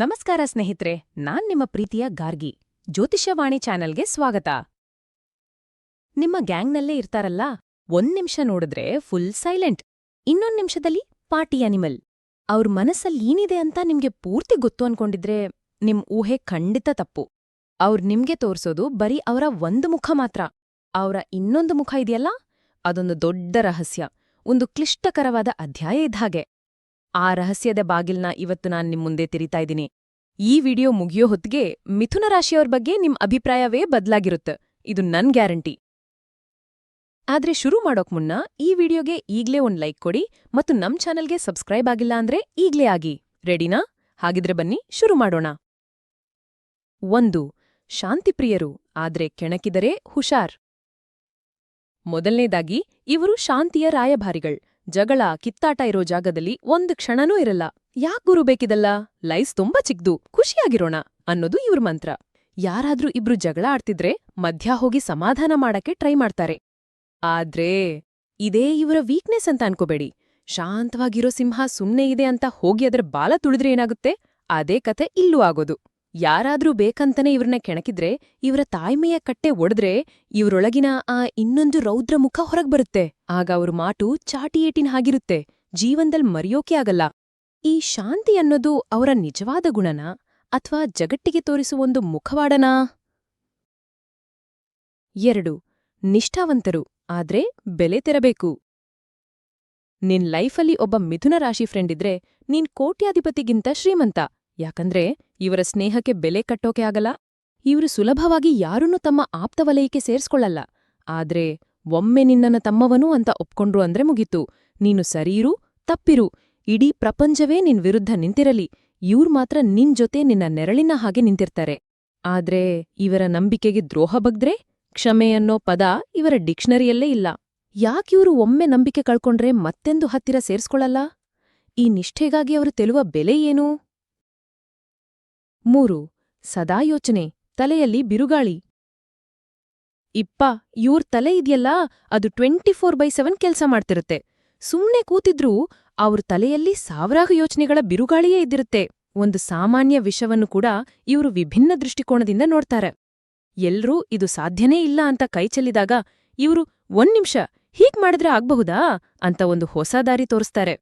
ನಮಸ್ಕಾರ ಸ್ನೇಹಿತರೆ, ನಾನ್ ನಿಮ್ಮ ಪ್ರೀತಿಯ ಗಾರ್ಗಿ. ಜ್ಯೋತಿಷ್ಯವಾಣಿ ಚಾನೆಲ್ಗೆ ಸ್ವಾಗತ. ನಿಮ್ಮ ಗ್ಯಾಂಗ್ನಲ್ಲೇ ಇರ್ತಾರಲ್ಲ, ಒಂದ್ ನಿಮಿಷ ನೋಡಿದ್ರೆ ಫುಲ್ ಸೈಲೆಂಟ್. ಇನ್ನೊಂದ್ ನಿಮಿಷದಲ್ಲಿ ಪಾರ್ಟಿ ಅನಿಮಲ್. ಅವ್ರ ಮನಸ್ಸಲ್ಲಿ ಏನಿದೆ ಅಂತ ನಿಮ್ಗೆ ಪೂರ್ತಿ ಗೊತ್ತು ಅನ್ಕೊಂಡಿದ್ರೆ ನಿಮ್ ಊಹೆ ಖಂಡಿತ ತಪ್ಪು. ಅವ್ರ್ ನಿಮ್ಗೆ ತೋರ್ಸೋದು ಬರೀ ಅವರ ಒಂದು ಮುಖ ಮಾತ್ರ. ಅವರ ಇನ್ನೊಂದು ಮುಖ ಇದೆಯಲ್ಲ, ಅದೊಂದು ದೊಡ್ಡ ರಹಸ್ಯ. ಒಂದು ಕ್ಲಿಷ್ಟಕರವಾದ ಅಧ್ಯಾಯ ಇದ್ಹಾಗೆ. ಆ ರಹಸ್ಯದ ಬಾಗಿಲ್ನ ಇವತ್ತು ನಾನು ನಿಮ್ ಮುಂದೆ ತಿರಿತಾ ಇದ್ದೀನಿ. ಈ ವಿಡಿಯೋ ಮುಗಿಯೋ ಹೊತ್ತಿಗೆ ಮಿಥುನ ರಾಶಿಯವ್ರ ಬಗ್ಗೆ ನಿಮ್ ಅಭಿಪ್ರಾಯವೇ ಬದಲಾಗಿರುತ್ತೆ. ಇದು ನನ್ ಗ್ಯಾರಂಟಿ. ಆದ್ರೆ ಶುರು ಮಾಡೋಕ್ ಮುನ್ನ ಈ ವಿಡಿಯೋಗೆ ಈಗ್ಲೇ ಒಂದ್ ಲೈಕ್ ಕೊಡಿ ಮತ್ತು ನಮ್ ಚಾನೆಲ್ಗೆ ಸಬ್ಸ್ಕ್ರೈಬ್ ಆಗಿಲ್ಲ ಅಂದ್ರೆ ಈಗ್ಲೇ ಆಗಿ. ರೆಡಿನಾ? ಹಾಗಿದ್ರೆ ಬನ್ನಿ, ಶುರು ಮಾಡೋಣ. ಒಂದು, ಶಾಂತಿಪ್ರಿಯರು, ಆದ್ರೆ ಕೆಣಕಿದರೆ ಹುಷಾರ್. ಮೊದಲನೇದಾಗಿ, ಇವರು ಶಾಂತಿಯ ರಾಯಭಾರಿಗಳ್. ಜಗಳ, ಕಿತ್ತಾಟ ಇರೋ ಜಾಗದಲ್ಲಿ ಒಂದ್ ಕ್ಷಣನೂ ಇರಲ್ಲ. ಯಾಕ್ ಗುರು ಬೇಕಿದಲ್ಲ? ಲೈಸ್ ತುಂಬಾ ಚಿಕ್ದು. ಖುಷಿಯಾಗಿರೋಣ ಅನ್ನೋದು ಇವ್ರ ಮಂತ್ರ. ಯಾರಾದ್ರೂ ಇಬ್ರು ಜಗಳ ಆಡ್ತಿದ್ರೆ ಮಧ್ಯ ಹೋಗಿ ಸಮಾಧಾನ ಮಾಡಕ್ಕೆ ಟ್ರೈ ಮಾಡ್ತಾರೆ. ಆದ್ರೆ ಇದೇ ಇವರ ವೀಕ್ನೆಸ್ ಅಂತ ಅನ್ಕೋಬೇಡಿ. ಶಾಂತವಾಗಿರೋ ಸಿಂಹ ಸುಮ್ನೆ ಇದೆ ಅಂತ ಹೋಗಿ ಅದರ ಬಾಲ ತುಳಿದ್ರೆ ಏನಾಗುತ್ತೆ? ಅದೇ ಕತೆ ಇಲ್ಲೂ ಆಗೋದು. ಯಾರಾದ್ರೂ ಬೇಕಂತನೇ ಇವ್ರನ್ನ ಕೆಣಕಿದ್ರೆ, ಇವರ ತಾಯ್ಮೆಯ ಕಟ್ಟೆ ಒಡೆದ್ರೆ ಇವ್ರೊಳಗಿನ ಆ ಇನ್ನೊಂದು ರೌದ್ರ ಮುಖ ಹೊರಗ್ ಬರುತ್ತೆ. ಆಗ ಅವ್ರ ಮಾಟು ಚಾಟಿಯೇಟಿನ್ ಹಾಗಿರುತ್ತೆ. ಜೀವನ್ದಲ್ ಮರೆಯೋಕೆ ಆಗಲ್ಲ. ಈ ಶಾಂತಿ ಅನ್ನೋದು ಅವರ ನಿಜವಾದ ಗುಣನ? ಅಥವಾ ಜಗಟ್ಟಿಗೆ ತೋರಿಸುವ ಒಂದು ಮುಖವಾಡನಾ? ಎರಡು. ನಿಷ್ಠಾವಂತರು. ಆದ್ರೆ ಬೆಲೆ ತೆರಬೇಕು. ನಿನ್ ಲೈಫಲ್ಲಿ ಒಬ್ಬ ಮಿಥುನ ರಾಶಿ ಫ್ರೆಂಡ್ ಇದ್ರೆ, ನೀನ್ ಕೋಟ್ಯಾಧಿಪತಿಗಿಂತ ಶ್ರೀಮಂತ. ಯಾಕಂದ್ರೆ ಇವರ ಸ್ನೇಹಕ್ಕೆ ಬೆಲೆ ಕಟ್ಟೋಕೆ ಆಗಲ್ಲ, ಇವರು ಸುಲಭವಾಗಿ ಯಾರನ್ನೂ ತಮ್ಮ ಆಪ್ತವಲಯಕ್ಕೆ ಸೇರ್ಸ್ಕೊಳ್ಳಲ್ಲ. ಆದ್ರೆ ಒಮ್ಮೆ ನಿನ್ನನ್ನ ತಮ್ಮವನು ಅಂತ ಒಪ್ಕೊಂಡ್ರು ಅಂದ್ರೆ ಮುಗೀತು. ನೀನು ಸರಿಯಿರು ತಪ್ಪಿರು. ಇಡೀ ಪ್ರಪಂಚವೇ ನಿನ್ ವಿರುದ್ಧ ನಿಂತಿರಲಿ. ಇವ್ರ್ ಮಾತ್ರ ನಿನ್ ಜೊತೆ ನಿನ್ನ ನೆರಳಿನ ಹಾಗೆ ನಿಂತಿರ್ತಾರೆ. ಆದ್ರೆ ಇವರ ನಂಬಿಕೆಗೆ ದ್ರೋಹ ಬಗ್ದ್ರೆ ಕ್ಷಮೆ ಅನ್ನೋ ಪದ ಇವರ ಡಿಕ್ಷನರಿಯಲ್ಲೇ ಇಲ್ಲ. ಯಾಕಿವರು ಒಮ್ಮೆ ನಂಬಿಕೆ ಕಳ್ಕೊಂಡ್ರೆ ಮತ್ತೆಂದು ಹತ್ತಿರ ಸೇರ್ಸ್ಕೊಳ್ಳಲ್ಲ? ಈ ನಿಷ್ಠೆಗಾಗಿ ಅವರು ತೆಲುವ ಬೆಲೆ ಏನು? ಮೂರು, ಸದಾ ಯೋಚನೆ, ತಲೆಯಲ್ಲಿ ಬಿರುಗಾಳಿ. ಇಪ್ಪ, ಇವ್ರ್ ತಲೆ ಇದೆಯಲ್ಲ, ಅದು ಟ್ವೆಂಟಿ ಫೋರ್ ಬೈ ಸೆವೆನ್ ಕೆಲ್ಸ ಮಾಡ್ತಿರುತ್ತೆ. ಸುಮ್ನೆ ಕೂತಿದ್ರೂ ಅವ್ರ ತಲೆಯಲ್ಲಿ ಸಾವಿರಾರು ಯೋಚನೆಗಳ ಬಿರುಗಾಳಿಯೇ ಇದ್ದಿರುತ್ತೆ. ಒಂದು ಸಾಮಾನ್ಯ ವಿಷವನ್ನು ಕೂಡ ಇವರು ವಿಭಿನ್ನ ದೃಷ್ಟಿಕೋನದಿಂದ ನೋಡ್ತಾರೆ. ಎಲ್ರೂ ಇದು ಸಾಧ್ಯನೇ ಇಲ್ಲ ಅಂತ ಕೈಚೆಲ್ಲಿದಾಗ ಇವರು, ಒಂದ್ ನಿಮಿಷ, ಹೀಗ್ ಮಾಡಿದ್ರೆ ಆಗ್ಬಹುದಾ? ಅಂತ ಒಂದು ಹೊಸ ದಾರಿ ತೋರಿಸ್ತಾರೆ.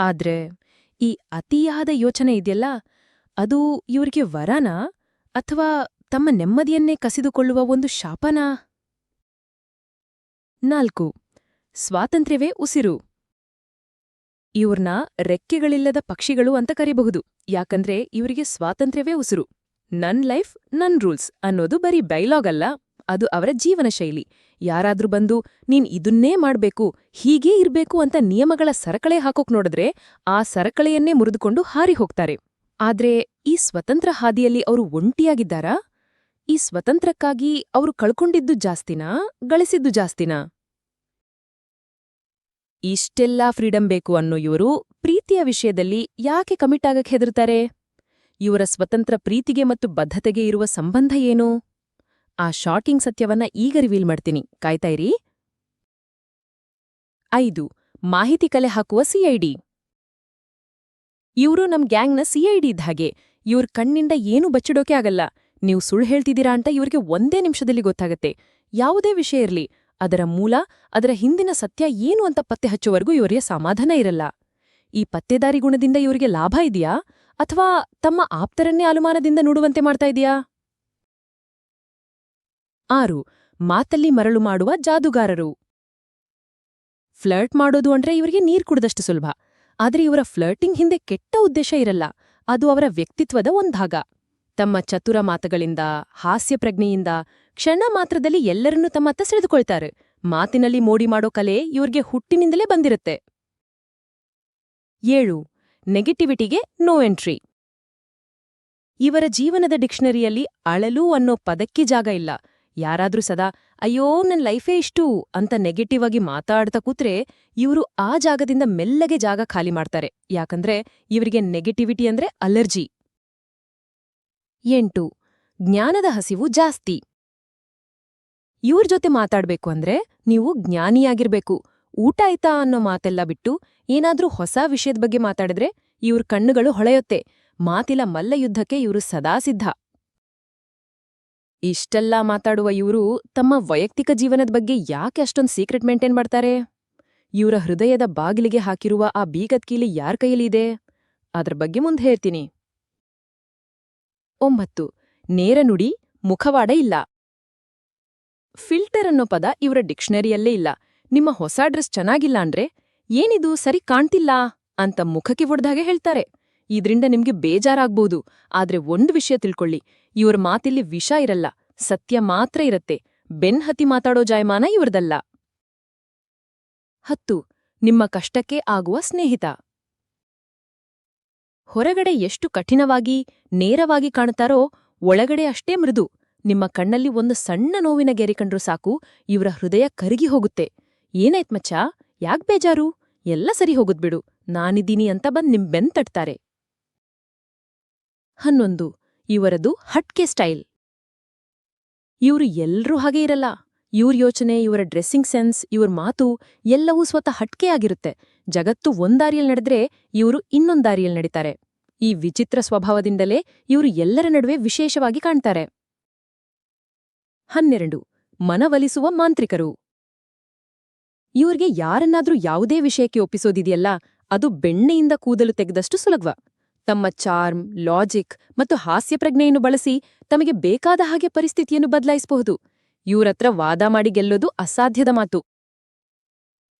ಆದ್ರೆ, ಈ ಅತಿಯಾದ ಯೋಚನೆ ಇದೆಯಲ್ಲ ಅದು ಇವ್ರಿಗೆ ವರನಾ ಅಥವಾ ತಮ್ಮ ನೆಮ್ಮದಿಯನ್ನೇ ಕಸಿದುಕೊಳ್ಳುವ ಒಂದು ಶಾಪನಾ? ನಾಲ್ಕು. ಸ್ವಾತಂತ್ರ್ಯವೇ ಉಸಿರು. ಇವ್ರನ್ನ ರೆಕ್ಕೆಗಳಿಲ್ಲದ ಪಕ್ಷಿಗಳು ಅಂತ ಕರಿಬಹುದು. ಯಾಕಂದ್ರೆ ಇವರಿಗೆ ಸ್ವಾತಂತ್ರ್ಯವೇ ಉಸಿರು. ನನ್ ಲೈಫ್ ನನ್ ರೂಲ್ಸ್ ಅನ್ನೋದು ಬರೀ ಡೈಲಾಗ್ ಅಲ್ಲ, ಅದು ಅವರ ಜೀವನ ಶೈಲಿ. ಯಾರಾದ್ರೂ ಬಂದು, ನೀನ್ ಇದನ್ನೇ ಮಾಡ್ಬೇಕು, ಹೀಗೇ ಇರ್ಬೇಕು ಅಂತ ನಿಯಮಗಳ ಸರಕಳೆ ಹಾಕೋಕ್ ನೋಡಿದ್ರೆ ಆ ಸರಕಳೆಯನ್ನೇ ಮುರಿದುಕೊಂಡು ಹಾರಿ ಹೋಗ್ತಾರೆ. ಆದ್ರೆ ಈ ಸ್ವತಂತ್ರ ಹಾದಿಯಲ್ಲಿ ಅವರು ಒಂಟಿಯಾಗಿದ್ದಾರಾ? ಈ ಸ್ವತಂತ್ರಕ್ಕಾಗಿ ಅವರು ಕಳ್ಕೊಂಡಿದ್ದು ಜಾಸ್ತಿನಾ, ಗಳಿಸಿದ್ದು ಜಾಸ್ತಿನಾ? ಇಷ್ಟೆಲ್ಲ ಫ್ರೀಡಂ ಬೇಕು ಅನ್ನೋ ಇವರು ಪ್ರೀತಿಯ ವಿಷಯದಲ್ಲಿ ಯಾಕೆ ಕಮಿಟ್ ಆಗಕ್ಕೆ ಹೆದರ್ತಾರೆ? ಇವರ ಸ್ವತಂತ್ರ ಪ್ರೀತಿಗೆ ಮತ್ತು ಬದ್ಧತೆಗೆ ಇರುವ ಸಂಬಂಧ ಏನು? ಆ ಶಾಕಿಂಗ್ ಸತ್ಯವನ್ನ ಈಗ ರಿವೀಲ್ ಮಾಡ್ತೀನಿ. ಕಾಯ್ತಾ ಇರಿ. ಐದು, ಮಾಹಿತಿ ಕಲೆ ಹಾಕುವ ಸಿಐಡಿ ಇವರು ನಮ್ ಗ್ಯಾಂಗ್ನ ಸಿಐಡಿ ಡಿ ಹಾಗೆ. ಇವ್ರ ಕಣ್ಣಿಂದ ಏನೂ ಬಚ್ಚಿಡೋಕೆ ಆಗಲ್ಲ. ನೀವು ಸುಳ್ಳು ಹೇಳ್ತಿದ್ದೀರಾ ಅಂತ ಇವರಿಗೆ ಒಂದೇ ನಿಮಿಷದಲ್ಲಿ ಗೊತ್ತಾಗತ್ತೆ. ಯಾವುದೇ ವಿಷಯ ಇರ್ಲಿ, ಅದರ ಮೂಲ, ಅದರ ಹಿಂದಿನ ಸತ್ಯ ಏನು ಅಂತ ಪತ್ತೆ ಹಚ್ಚುವವರೆಗೂ ಇವರಿಗೆ ಸಮಾಧಾನ ಇರಲ್ಲ. ಈ ಪತ್ತೆದಾರಿ ಗುಣದಿಂದ ಇವರಿಗೆ ಲಾಭ ಇದೆಯಾ? ಅಥವಾ ತಮ್ಮ ಆಪ್ತರನ್ನೇ ಅನುಮಾನದಿಂದ ನೋಡುವಂತೆ ಮಾಡ್ತಾ ಇದೆಯಾ? ಆರು, ಮಾತಲ್ಲಿ ಮರಳು ಮಾಡುವ ಜಾದುಗಾರರು. ಫ್ಲರ್ಟ್ ಮಾಡೋದು ಅಂದ್ರೆ ಇವರಿಗೆ ನೀರ್ ಕುಡ್ದಷ್ಟು ಸುಲಭ. ಆದ್ರೆ ಇವರ ಫ್ಲರ್ಟಿಂಗ್ ಹಿಂದೆ ಕೆಟ್ಟ ಉದ್ದೇಶ ಇರಲ್ಲ. ಅದು ಅವರ ವ್ಯಕ್ತಿತ್ವದ ಒಂದಾಗ ತಮ್ಮ ಚತುರ ಮಾತುಗಳಿಂದ ಹಾಸ್ಯಪ್ರಜ್ಞೆಯಿಂದ ಕ್ಷಣ ಮಾತ್ರದಲ್ಲಿ ಎಲ್ಲರನ್ನೂ ತಮ್ಮತ್ತ ಸೆಳೆದುಕೊಳ್ತಾರೆ. ಮಾತಿನಲ್ಲಿ ಮೋಡಿ ಮಾಡೋ ಕಲೆ ಇವ್ರಿಗೆ ಹುಟ್ಟಿನಿಂದಲೇ ಬಂದಿರುತ್ತೆ. ಏಳು ನೆಗೆಟಿವಿಟಿಗೆ ನೋ ಎಂಟ್ರಿ ಇವರ ಜೀವನದ ಡಿಕ್ಷನರಿಯಲ್ಲಿ ಅಳಲು ಅನ್ನೋ ಪದಕ್ಕೆ ಜಾಗ ಇಲ್ಲ. ಯಾರಾದ್ರೂ ಸದಾ, ಅಯ್ಯೋ, ನನ್ ಲೈಫೇ ಇಷ್ಟು ಅಂತ ನೆಗೆಟಿವ್ ಆಗಿ ಮಾತಾಡ್ತಾ ಕೂತ್ರೆ ಇವರು ಆ ಜಾಗದಿಂದ ಮೆಲ್ಲಗೆ ಜಾಗ ಖಾಲಿ ಮಾಡ್ತಾರೆ. ಯಾಕಂದ್ರೆ ಇವರಿಗೆ ನೆಗೆಟಿವಿಟಿ ಅಂದ್ರೆ ಅಲರ್ಜಿ ಎಂಟು, ಜ್ಞಾನದ ಹಸಿವು ಜಾಸ್ತಿ. ಇವ್ರ ಜೊತೆ ಮಾತಾಡ್ಬೇಕು ಅಂದ್ರೆ ನೀವು ಜ್ಞಾನಿಯಾಗಿರ್ಬೇಕು. ಊಟ ಆಯ್ತಾ ಅನ್ನೋ ಮಾತೆಲ್ಲ ಬಿಟ್ಟು ಏನಾದ್ರೂ ಹೊಸ ವಿಷಯದ ಬಗ್ಗೆ ಮಾತಾಡಿದ್ರೆ ಇವ್ರ ಕಣ್ಣುಗಳು ಹೊಳೆಯುತ್ತೆ. ಮಾತಿಲ ಮಲ್ಲಯುದ್ಧಕ್ಕೆ ಇವರು ಸದಾ ಸಿದ್ಧ. ಇಷ್ಟೆಲ್ಲ ಮಾತಾಡುವ ಇವರು ತಮ್ಮ ವೈಯಕ್ತಿಕ ಜೀವನದ ಬಗ್ಗೆ ಯಾಕೆ ಅಷ್ಟೊಂದು ಸೀಕ್ರೆಟ್ ಮೇಂಟೈನ್ ಮಾಡ್ತಾರೆ? ಇವರ ಹೃದಯದ ಬಾಗಿಲಿಗೆ ಹಾಕಿರುವ ಆ ಬೀಗದ್ ಕೀಲಿ ಯಾರ್ ಕೈಯಲ್ಲಿದೆ? ಅದ್ರ ಬಗ್ಗೆ ಮುಂದೆ ಹೇಳ್ತೀನಿ. ಒಂಬತ್ತು, ನೇರ ನುಡಿ, ಮುಖವಾಡ ಇಲ್ಲ. ಫಿಲ್ಟರ್ ಅನ್ನೋ ಪದ ಇವರ ಡಿಕ್ಷನರಿಯಲ್ಲೇ ಇಲ್ಲ. ನಿಮ್ಮ ಹೊಸ ಡ್ರೆಸ್ ಚೆನ್ನಾಗಿಲ್ಲ ಅಂದ್ರೆ ಏನಿದು ಸರಿ ಕಾಣ್ತಿಲ್ಲ ಅಂತ ಮುಖಕ್ಕೆ ಹೊಡೆದಾಗೆ ಹೇಳ್ತಾರೆ. ಇದ್ರಿಂದ ನಿಮ್ಗೆ ಬೇಜಾರಾಗ್ಬೋದು. ಆದ್ರೆ ಒಂದ್ ವಿಷಯ ತಿಳ್ಕೊಳ್ಳಿ. ಇವ್ರ ಮಾತಿಲ್ಲಿ ವಿಷ ಇರಲ್ಲ, ಸತ್ಯ ಮಾತ್ರ ಇರತ್ತೆ. ಬೆನ್ಹತಿ ಮಾತಾಡೋ ಜಾಯಮಾನ ಇವರದಲ್ಲ. ಹತ್ತು, ನಿಮ್ಮ ಕಷ್ಟಕ್ಕೆ ಆಗುವ ಸ್ನೇಹಿತ. ಹೊರಗಡೆ ಎಷ್ಟು ಕಠಿಣವಾಗಿ, ನೇರವಾಗಿ ಕಾಣುತ್ತಾರೋ, ಒಳಗಡೆ ಅಷ್ಟೇ ಮೃದು. ನಿಮ್ಮ ಕಣ್ಣಲ್ಲಿ ಒಂದು ಸಣ್ಣ ನೋವಿನ ಗೆರೆ ಕಂಡ್ರೂ ಸಾಕು, ಇವರ ಹೃದಯ ಕರಗಿ ಹೋಗುತ್ತೆ. ಏನಾಯ್ತ್ ಮಚ್ಚಾ? ಯಾಕ್ ಬೇಜಾರು? ಎಲ್ಲ ಸರಿ ಹೋಗುದ್ಬಿಡು ನಾನಿದ್ದೀನಿ ಅಂತ ಬಂದ್ ನಿಮ್ ಬೆನ್ ತಟ್ತಾರೆ. ಹನ್ನೊಂದು. ಇವರದು ಹಟ್ಕೆ ಸ್ಟೈಲ್. ಇವ್ರು ಎಲ್ರೂ ಹಾಗೆ ಇರಲ್ಲ. ಇವ್ರ ಯೋಚನೆ, ಇವರ ಡ್ರೆಸ್ಸಿಂಗ್ ಸೆನ್ಸ್, ಇವ್ರ ಮಾತು ಎಲ್ಲವೂ ಸ್ವತಃ ಹಟ್ಕೆ ಆಗಿರುತ್ತೆ. ಜಗತ್ತು ಒಂದಾರಿಯಲ್ಲಿ ನಡೆದ್ರೆ ಇವರು ಇನ್ನೊಂದಾರಿಯಲ್ಲಿ ದಾರಿಯಲ್ ನಡೀತಾರೆ. ಈ ವಿಚಿತ್ರ ಸ್ವಭಾವದಿಂದಲೇ ಇವರು ಎಲ್ಲರ ನಡುವೆ ವಿಶೇಷವಾಗಿ ಕಾಣ್ತಾರೆ. ಹನ್ನೆರಡು. ಮನವಲಿಸುವ ಮಾಂತ್ರಿಕರು. ಇವ್ರಿಗೆ ಯಾರನ್ನಾದ್ರೂ ಯಾವುದೇ ವಿಷಯಕ್ಕೆ ಒಪ್ಪಿಸೋದಿದೆಯಲ್ಲ, ಅದು ಬೆಣ್ಣೆಯಿಂದ ಕೂದಲು ತೆಗೆದಷ್ಟು ಸುಲಭ ತಮ್ಮ ಚಾರ್ಮ್, ಲಾಜಿಕ್ ಮತ್ತು ಹಾಸ್ಯಪ್ರಜ್ಞೆಯನ್ನು ಬಳಸಿ ತಮಗೆ ಬೇಕಾದ ಹಾಗೆ ಪರಿಸ್ಥಿತಿಯನ್ನು ಬದಲಾಯಿಸಬಹುದು. ಇವ್ರತ್ರ ವಾದ ಮಾಡಿ ಗೆಲ್ಲೋದು ಅಸಾಧ್ಯದ ಮಾತು.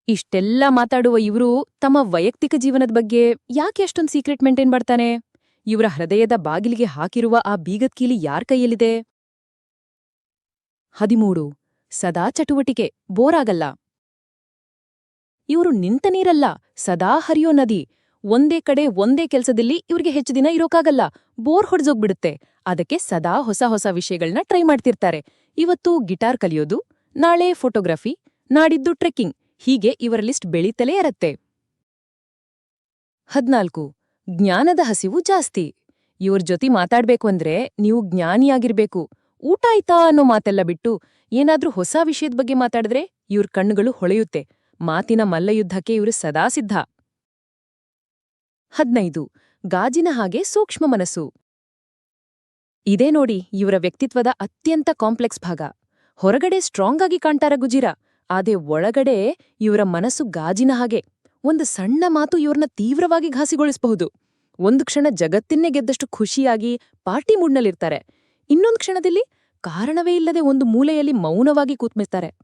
ಇಷ್ಟೆಲ್ಲ ಮಾತಾಡುವ ಇವರು ತಮ್ಮ ವೈಯಕ್ತಿಕ ಜೀವನದ ಬಗ್ಗೆ ಯಾಕೆ ಅಷ್ಟೊಂದು ಸೀಕ್ರೆಟ್ ಮೇಂಟೈನ್ ಮಾಡ್ತಾನೆ? ಇವರ ಹೃದಯದ ಬಾಗಿಲಿಗೆ ಹಾಕಿರುವ ಆ ಬೀಗದ್ ಕೀಲಿ ಯಾರ್ ಕೈಯಲ್ಲಿದೆ? ಹದಿಮೂರು. ಸದಾ ಚಟುವಟಿಕೆ, ಬೋರಾಗಲ್ಲ. ಇವರು ನಿಂತ ನೀರಲ್ಲ, ಸದಾ ಹರಿಯೋ ನದಿ. ಒಂದೇ ಕಡೆ ಒಂದೇ ಕೆಲಸದಲ್ಲಿ ಇವ್ರಿಗೆ ಹೆಚ್ಚು ದಿನ ಇರೋಕಾಗಲ್ಲ. ಬೋರ್ ಹೊಡ್ಜೋಗ್ಬಿಡುತ್ತೆ ಅದಕ್ಕೆ ಸದಾ ಹೊಸ ಹೊಸ ವಿಷಯಗಳನ್ನ ಟ್ರೈ ಮಾಡ್ತಿರ್ತಾರೆ. ಇವತ್ತು ಗಿಟಾರ್ ಕಲಿಯೋದು, ನಾಳೆ ಫೋಟೋಗ್ರಫಿ, ನಾಡಿದ್ದು ಟ್ರೆಕ್ಕಿಂಗ್. ಹೀಗೆ ಇವರ ಲಿಸ್ಟ್ ಬೆಳೀತಲೇ ಇರತ್ತೆ. ಹದ್ನಾಲ್ಕು. ಜ್ಞಾನದ ಹಸಿವು ಜಾಸ್ತಿ. ಇವ್ರ ಜೊತೆ ಮಾತಾಡ್ಬೇಕು ಅಂದ್ರೆ ನೀವು ಜ್ಞಾನಿಯಾಗಿರ್ಬೇಕು. ಊಟ ಆಯ್ತಾ ಅನ್ನೋ ಮಾತೆಲ್ಲ ಬಿಟ್ಟು ಏನಾದ್ರೂ ಹೊಸ ವಿಷಯದ ಬಗ್ಗೆ ಮಾತಾಡಿದ್ರೆ ಇವ್ರ ಕಣ್ಣುಗಳು ಹೊಳೆಯುತ್ತೆ. ಮಾತಿನ ಮಲ್ಲಯುದ್ಧಕ್ಕೆ ಇವರು ಸದಾ ಸಿದ್ಧ. ಹದ್ನೈದು. ಗಾಜಿನ ಹಾಗೆ ಸೂಕ್ಷ್ಮ ಮನಸ್ಸು. ಇದೇ ನೋಡಿ ಇವರ ವ್ಯಕ್ತಿತ್ವದ ಅತ್ಯಂತ ಕಾಂಪ್ಲೆಕ್ಸ್ ಭಾಗ. ಹೊರಗಡೆ ಸ್ಟ್ರಾಂಗ್ ಆಗಿ ಕಾಣ್ತಾರ ಗುಜಿರ ಆದೆ ಒಳಗಡೆ ಇವರ ಮನಸ್ಸು ಗಾಜಿನ ಹಾಗೆ. ಒಂದು ಸಣ್ಣ ಮಾತು ಇವ್ರನ್ನ ತೀವ್ರವಾಗಿ ಘಾಸಿಗೊಳಿಸಬಹುದು. ಒಂದು ಕ್ಷಣ ಜಗತ್ತಿನ್ನೇ ಗೆದ್ದಷ್ಟು ಖುಷಿಯಾಗಿ ಪಾರ್ಟಿ ಮೂಡ್ನಲ್ಲಿರ್ತಾರೆ. ಇನ್ನೊಂದು ಕ್ಷಣದಲ್ಲಿ ಕಾರಣವೇ ಇಲ್ಲದೆ ಒಂದು ಮೂಲೆಯಲ್ಲಿ ಮೌನವಾಗಿ ಕೂತ್ಮಿರ್ತಾರೆ.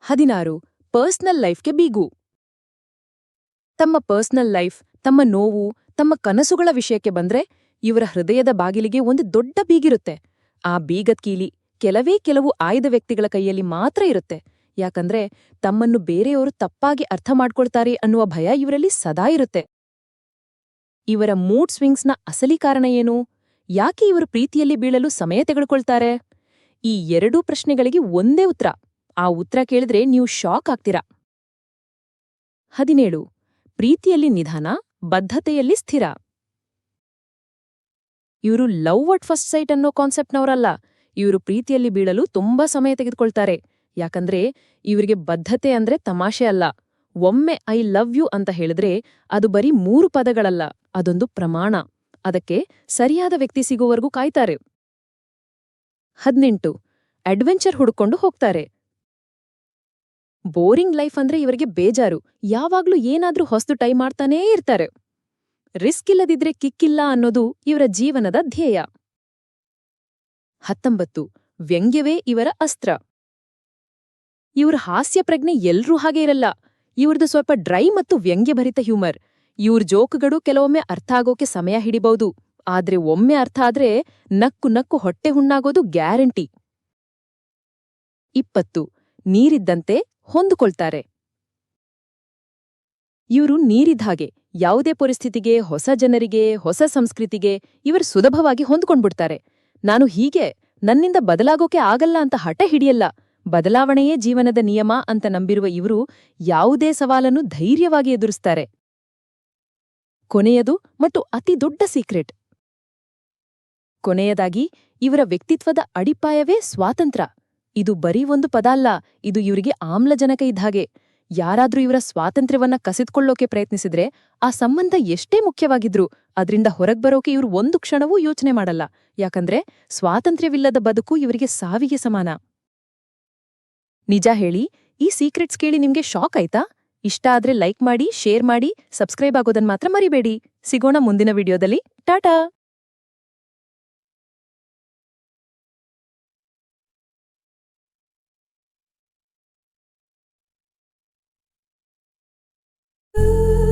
ಹದಿನಾರು. ಪರ್ಸ್ನಲ್ ಲೈಫ್ಗೆ ಬೀಗು. ತಮ್ಮ ಪರ್ಸನಲ್ ಲೈಫ್, ತಮ್ಮ ನೋವು, ತಮ್ಮ ಕನಸುಗಳ ವಿಷಯಕ್ಕೆ ಬಂದ್ರೆ ಇವರ ಹೃದಯದ ಬಾಗಿಲಿಗೆ ಒಂದು ದೊಡ್ಡ ಬೀಗಿರುತ್ತೆ. ಆ ಬೀಗದ್ ಕೀಲಿ ಕೆಲವೇ ಕೆಲವು ಆಯ್ದ ವ್ಯಕ್ತಿಗಳ ಕೈಯಲ್ಲಿ ಮಾತ್ರ ಇರುತ್ತೆ. ಯಾಕಂದ್ರೆ ತಮ್ಮನ್ನು ಬೇರೆಯವರು ತಪ್ಪಾಗಿ ಅರ್ಥ ಮಾಡ್ಕೊಳ್ತಾರೆ ಅನ್ನುವ ಭಯ ಇವರಲ್ಲಿ ಸದಾ ಇರುತ್ತೆ. ಇವರ ಮೂಡ್ ಸ್ವಿಂಗ್ಸ್ನ ಅಸಲಿ ಕಾರಣ ಏನು? ಯಾಕೆ ಇವರು ಪ್ರೀತಿಯಲ್ಲಿ ಬೀಳಲು ಸಮಯ ತೆಗೆದುಕೊಳ್ತಾರೆ? ಈ ಎರಡೂ ಪ್ರಶ್ನೆಗಳಿಗೆ ಒಂದೇ ಉತ್ತರ. ಆ ಉತ್ತರ ಕೇಳಿದ್ರೆ ನೀವು ಶಾಕ್ ಆಗ್ತೀರಾ? ಹದಿನೇಳು. ಪ್ರೀತಿಯಲ್ಲಿ ನಿಧಾನ, ಬದ್ಧತೆಯಲ್ಲಿ ಸ್ಥಿರ. ಇವರು ಲವ್ ಅಟ್ ಫಸ್ಟ್ ಸೈಟ್ ಅನ್ನೋ ಕಾನ್ಸೆಪ್ಟ್ನವರಲ್ಲ. ಇವರು ಪ್ರೀತಿಯಲ್ಲಿ ಬೀಳಲು ತುಂಬಾ ಸಮಯ ತೆಗೆದುಕೊಳ್ತಾರೆ. ಯಾಕಂದ್ರೆ ಇವರಿಗೆ ಬದ್ಧತೆ ಅಂದ್ರೆ ತಮಾಷೆ ಅಲ್ಲ. ಒಮ್ಮೆ ಐ ಲವ್ ಯು ಅಂತ ಹೇಳಿದ್ರೆ ಅದು ಬರೀ ಮೂರು ಪದಗಳಲ್ಲ, ಅದೊಂದು ಪ್ರಮಾಣ. ಅದಕ್ಕೆ ಸರಿಯಾದ ವ್ಯಕ್ತಿ ಸಿಗುವವರೆಗೂ ಕಾಯ್ತಾರೆ. ಹದ್ನೆಂಟು. ಅಡ್ವೆಂಚರ್ ಹುಡುಕೊಂಡು ಹೋಗ್ತಾರೆ. ಬೋರಿಂಗ್ ಲೈಫ್ ಅಂದ್ರೆ ಇವರಿಗೆ ಬೇಜಾರು. ಯಾವಾಗ್ಲೂ ಏನಾದ್ರೂ ಹೊಸದು ಟೈ ಮಾಡ್ತಾನೇ ಇರ್ತಾರೆ. ರಿಸ್ಕ್ ಇಲ್ಲದಿದ್ರೆ ಕಿಕ್ಕಿಲ್ಲ ಅನ್ನೋದು ಇವರ ಜೀವನದ ಧ್ಯೇಯ. ಹತ್ತೊಂಬತ್ತು. ವ್ಯಂಗ್ಯವೇ ಇವರ ಅಸ್ತ್ರ. ಇವ್ರ ಹಾಸ್ಯ ಪ್ರಜ್ಞೆ ಎಲ್ರೂ ಹಾಗೆ ಇರಲ್ಲ. ಇವ್ರದ್ದು ಸ್ವಲ್ಪ ಡ್ರೈ ಮತ್ತು ವ್ಯಂಗ್ಯಭರಿತ ಹ್ಯೂಮರ್. ಇವ್ರ ಜೋಕ್ಗಳು ಕೆಲವೊಮ್ಮೆ ಅರ್ಥ ಆಗೋಕೆ ಸಮಯ ಹಿಡಿಬಹುದು ಆದ್ರೆ ಒಮ್ಮೆ ಅರ್ಥ ಆದ್ರೆ ನಕ್ಕು ನಕ್ಕು ಹೊಟ್ಟೆ ಹುಣ್ಣಾಗೋದು ಗ್ಯಾರಂಟಿ. ಇಪ್ಪತ್ತು. ನೀರಿದ್ದಂತೆ ಹೊಂದಿಕೊಳ್ತಾರೆ. ಇವರು ನೀರಿದ್ಹಾಗೆ ಯಾವುದೇ ಪರಿಸ್ಥಿತಿಗೆ, ಹೊಸ ಜನರಿಗೆ, ಹೊಸ ಸಂಸ್ಕೃತಿಗೆ ಇವರು ಸುಲಭವಾಗಿ ಹೊಂದ್ಕೊಂಡ್ಬಿಡ್ತಾರೆ. ನಾನು ಹೀಗೆ ನನ್ನಿಂದ ಬದಲಾಗೋಕೆ ಆಗಲ್ಲ ಅಂತ ಹಠ ಹಿಡಿಯಲ್ಲ. ಬದಲಾವಣೆಯೇ ಜೀವನದ ನಿಯಮ ಅಂತ ನಂಬಿರುವ ಇವರು ಯಾವುದೇ ಸವಾಲನ್ನು ಧೈರ್ಯವಾಗಿ ಎದುರಿಸ್ತಾರೆ. ಕೊನೆಯದು ಮತ್ತು ಅತಿ ದೊಡ್ಡ ಸೀಕ್ರೆಟ್. ಕೊನೆಯದಾಗಿ, ಇವರ ವ್ಯಕ್ತಿತ್ವದ ಅಡಿಪಾಯವೇ ಸ್ವಾತಂತ್ರ್ಯ. ಇದು ಬರೀ ಒಂದು ಪದ ಅಲ್ಲ, ಇದು ಇವರಿಗೆ ಆಮ್ಲಜನಕ ಇದ್ದ ಹಾಗೆ. ಯಾರಾದ್ರೂ ಇವರ ಸ್ವಾತಂತ್ರ್ಯವನ್ನ ಕಸಿದ್ಕೊಳ್ಳೋಕೆ ಪ್ರಯತ್ನಿಸಿದ್ರೆ ಆ ಸಂಬಂಧ ಎಷ್ಟೇ ಮುಖ್ಯವಾಗಿದ್ರು, ಅದ್ರಿಂದ ಹೊರಗ್ಬರೋಕೆ ಇವ್ರು ಒಂದು ಕ್ಷಣವೂ ಯೋಚನೆ ಮಾಡಲ್ಲ. ಯಾಕಂದ್ರೆ ಸ್ವಾತಂತ್ರ್ಯವಿಲ್ಲದ ಬದುಕು ಇವರಿಗೆ ಸಾವಿಗೆ ಸಮಾನ. ನಿಜ ಹೇಳಿ, ಈ ಸೀಕ್ರೆಟ್ಸ್ ಕೇಳಿ ನಿಮ್ಗೆ ಶಾಕ್ ಆಯ್ತಾ? ಇಷ್ಟ ಆದ್ರೆ ಲೈಕ್ ಮಾಡಿ, ಶೇರ್ ಮಾಡಿ, ಸಬ್ಸ್ಕ್ರೈಬ್ ಆಗೋದನ್ ಮಾತ್ರ ಮರಿಬೇಡಿ. ಸಿಗೋಣ ಮುಂದಿನ ವಿಡಿಯೋದಲ್ಲಿ. ಟಾಟಾ! Ooh.